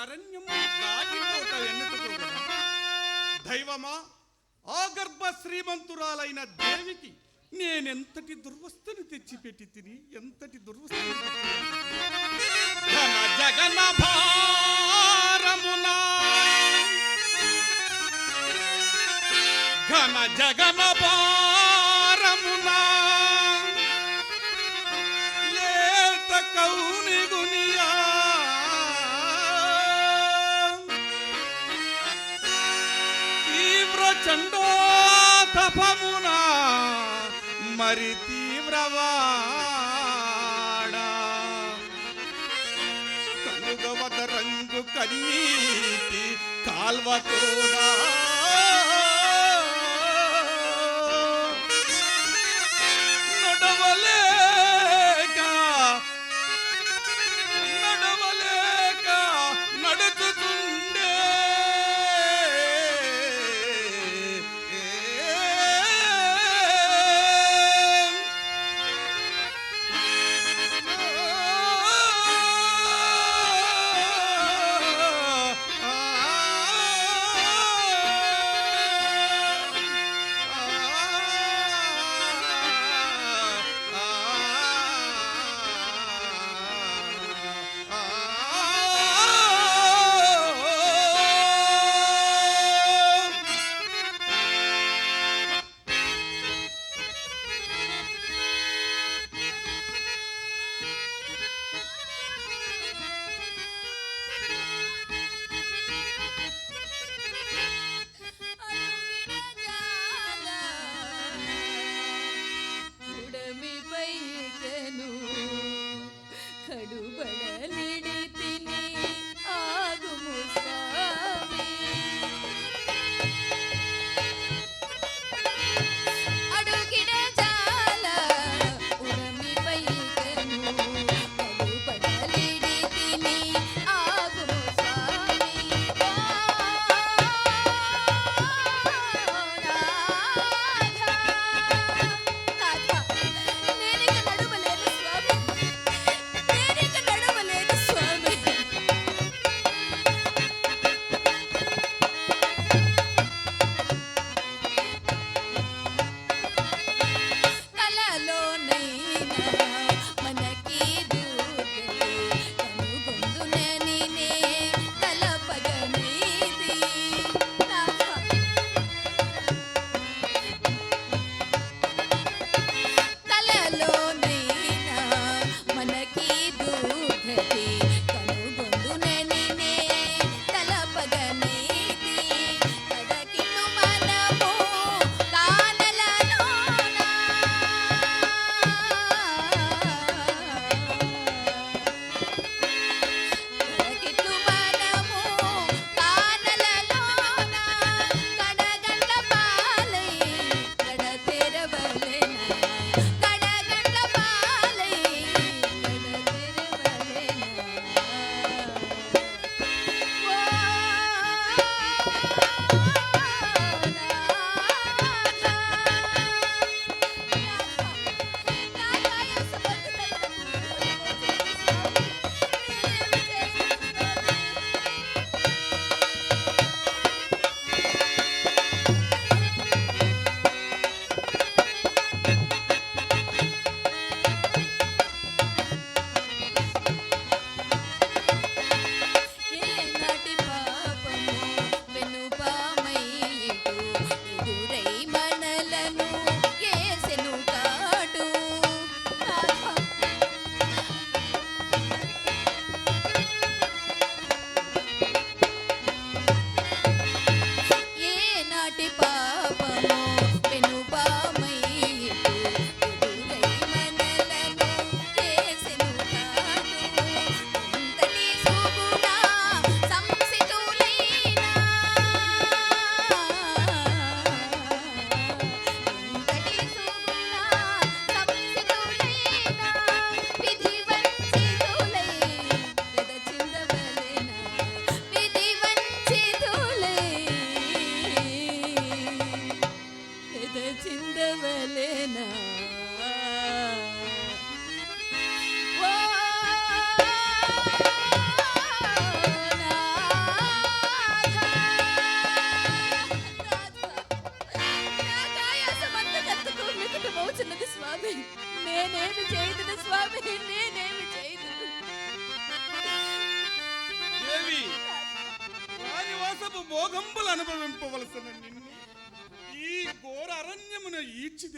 అరణ్యం దాటిపోట ఎన్నుటకు దైవమా ఆ గర్భ శ్రీమంతురాలైన దేవికి నేనెంతటి దుర్వస్థను తెచ్చిపెట్టి తిని ఎంతటి దుర్వస్థను జగన భారమునా. ఘన జగన భారమునా. లేత కౌ మరి తీవ్రవాడా. కనుగవద రంగు కన్నీటి కాల్వతోడా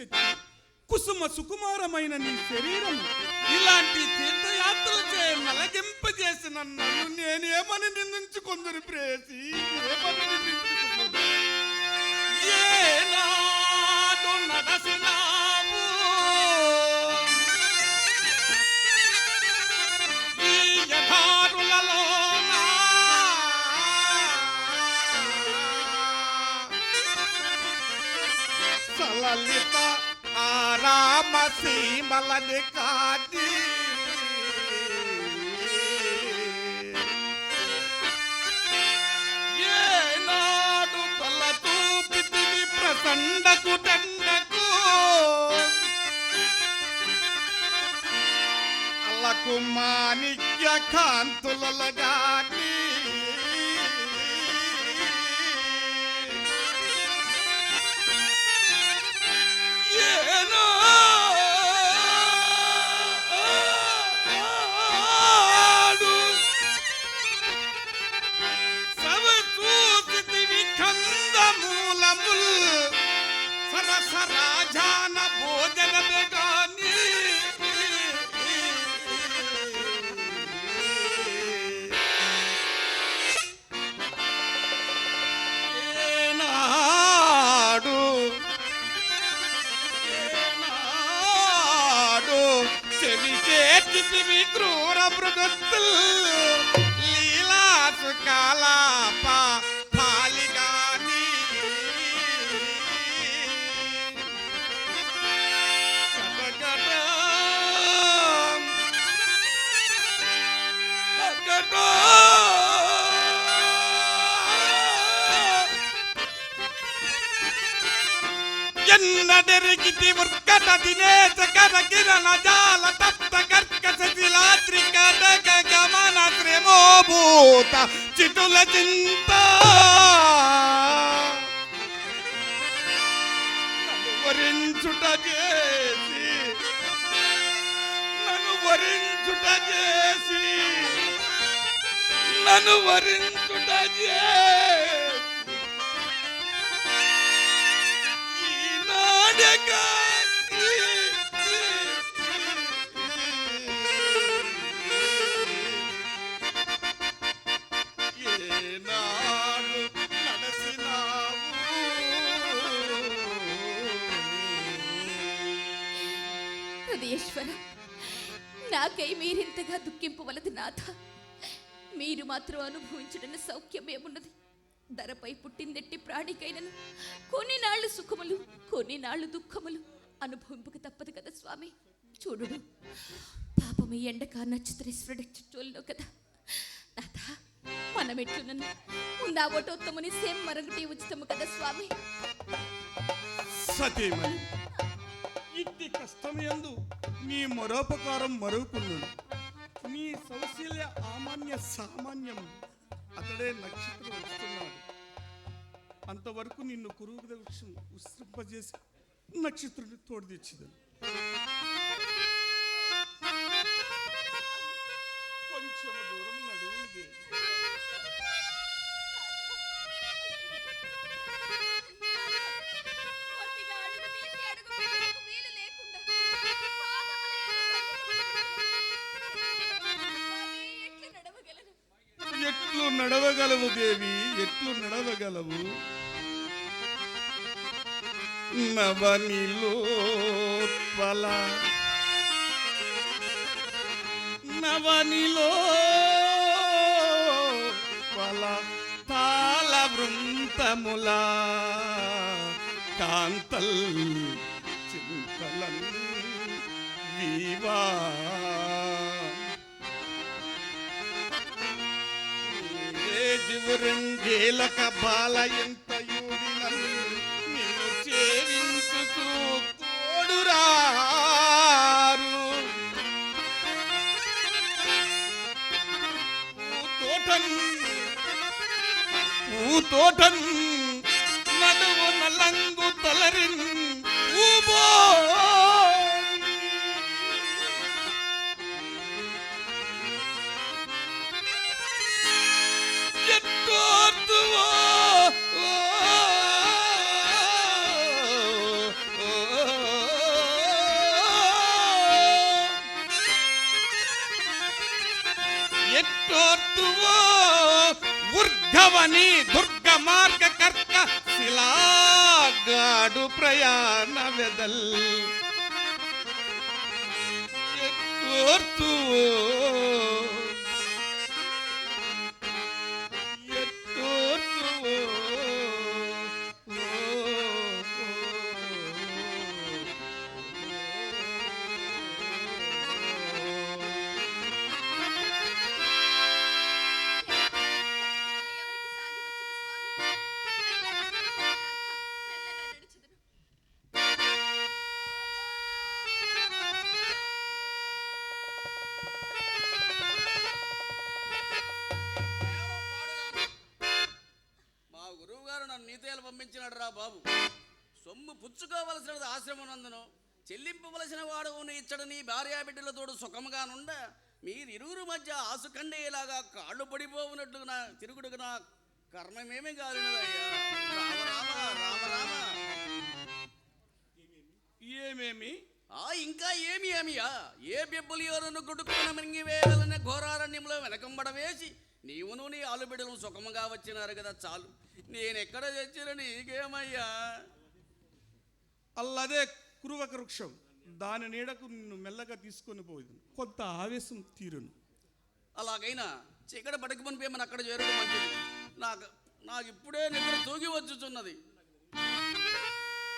తెచ్చి కుసుమ సుకుమారమైన నీ శరీరం ఇలాంటి తీర్థయాత్రలు చే నలగింపజేసిన నన్ను నేనేమని నిందించుకుందని ప్రేసి? ఏమని నిందించుకున్నాను ఏ నాడు నడసినా సలలిత ఆ రామ సీమలని కాది ఏనాడు తలతో పితిని ప్రసండకు దండకు అల్లకు మాణిక్య కాంతులగా ఎన్నడెరిగితి ఉర్కట దినేశ కర కిరణ జాల తప్త కర్కశ శిలాద్రి కటక గమన శ్రమోభూత చిటుల చింత నన్ను వరించుట చేసి నన్ను వరించుట చేసి నన్ను వరించుట చేసి. మీరింతగా నాథ. మీరు మాత్రం అనుభవించడన్న సౌఖ్యమేమున్నది? ధరపై పుట్టిందెట్టి ప్రాణికైనను. కొన్ని నాళ్ళు సుఖములు కొన్ని నాళ్ళు దుఃఖములు అనుభవింపక తప్పదు కదా స్వామి. చూడు పాపం ఈ ఎండక నక్షత్రేశ్వరుడి చుట్టూల్లో కదా. నాథ మనం ఎట్లునను ముందా సేమ్ మరొకటి ఉచితము కదా స్వామి? సతీమణి ఇట్టి కష్టమయందు నీ మరోపకారం మరుగుకున్నాను. ఈ సౌశల్య ఆమాన్య సామాన్యం. అతడే నక్షత్రం వస్తున్నాడు. అంతవరకు నిన్ను కురువు వృక్షం ఉసృంపజేసి నక్షత్రుని తోడు నడవగలవు దేవి ఎట్లు నడవగలవు? నవనిలోత్పల నవనిలో పల తాళ వృంతముల. కాంతల్ చింతలన్ వివా. జీవురంగేలక బాల ఎంత యూడినన్ నిన్ను చేరించుతూ తోడురారు పూతోటన్ పూతోటన్ నడువు నలంగు తలరిన ಕಾಡು ಪ್ರಯಾಣವೆದಲ್. ತೋರ್ತು బాబు. సొమ్ము పుచ్చుకోవలసినది ఆశ్రమనందును. చెల్లింపవలసిన వాడు ఇచ్చడు నీ భార్యా బిడ్డలతోడు సుఖముగా నుండ. మీరిరువురు మధ్య ఆసుకండేలాగా కాళ్ళు పడిపోవునట్లు నా తిరుగుడుకు నా కర్మమేమి కాలినదయ్యా? రామ రామ రామ రామ. ఏమేమి? ఆ ఇంకా ఏమి ఏమియా? ఏ బెబ్బులియోరను గుడుకున్న మింగివేయాలనే ఘోరారణ్యంలో వెనకంబడ వేసి నీవును నీ ఆలుబిడ్డలు సుఖముగా వచ్చినారు కదా చాలు. నేనెక్కడ తెచ్చిన నీకేమయ్యా? అల్లదే కురువక వృక్షం. దాని నీడకు నిన్ను మెల్లగా తీసుకొని పోయింది. కొంత ఆవేశం తీరును. అలాగైనా చీకటి పడక మన అక్కడ చేరడం మంచిది. నాకు నాకు ఇప్పుడే నిద్ర తూగి వచ్చుచున్నది.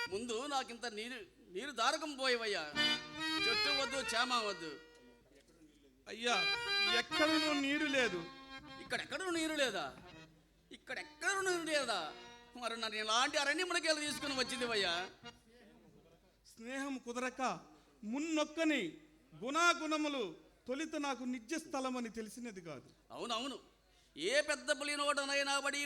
ముందు నాకింత నీరు నీరు దారకం పోయేవయ్యా. చెట్టు వద్దు చేమ వద్దు. అయ్యా ఎక్కడనూ నీరు లేదు. ఇక్కడెక్కడ నీరు లేదా? ఇక్కడెక్కడ నీరు లేదా? మరి నన్ను ఇలాంటి అరణ్యములకి వెళ్ళి తీసుకుని వచ్చింది అయ్యా స్నేహం కుదరక మున్నొక్కని గుణాగుణములు తొలిత నాకు నిజ స్థలమని తెలిసినది కాదు. అవునవును. ఏ పెద్ద పులి నోటనైనా పడి